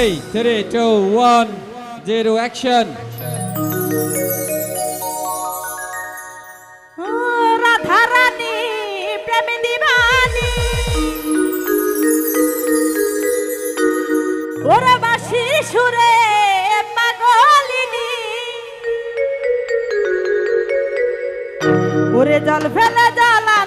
ready? Three, two, one, zero, action. Radharani প্রেম দিবানী ওরা বাসি সুরে পাগলিনী ওরে জল ফেলে জ্বালা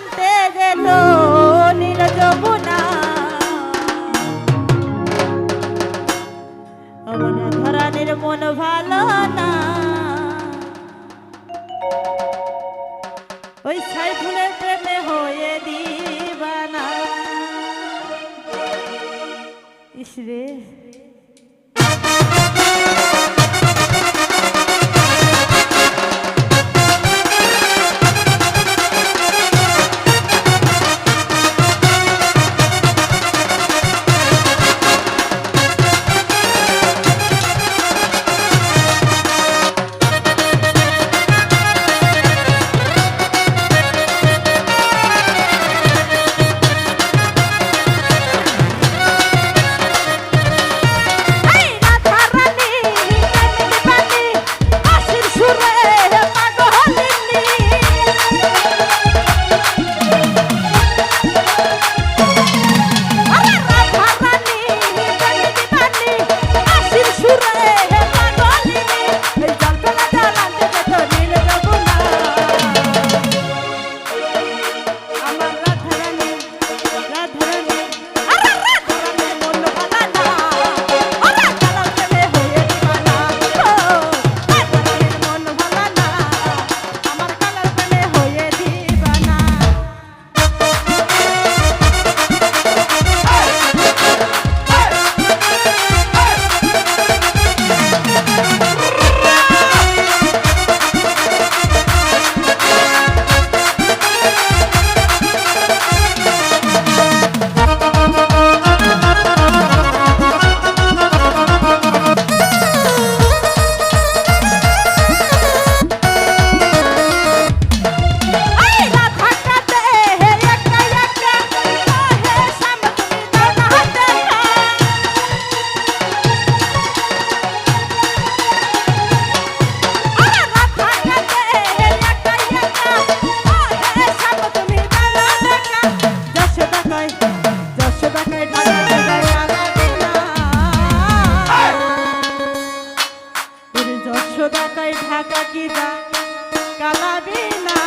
ওই সাইফুলের প্রেমে হয়ে দিবানা। ইসরে রে টাকায় ঢাকা কি যায় কালাবি না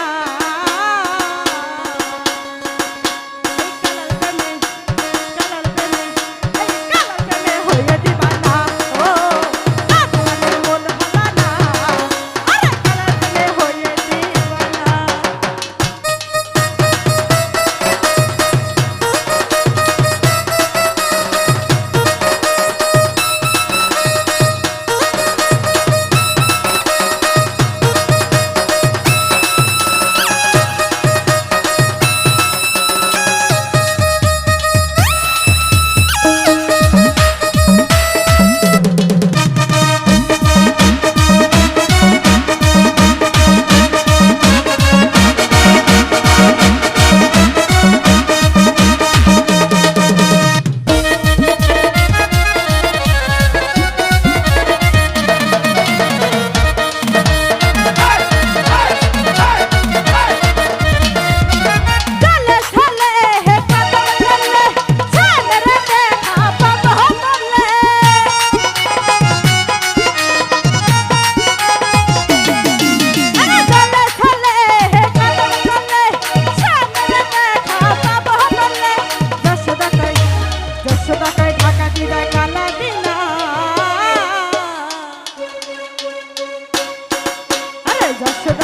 Dasha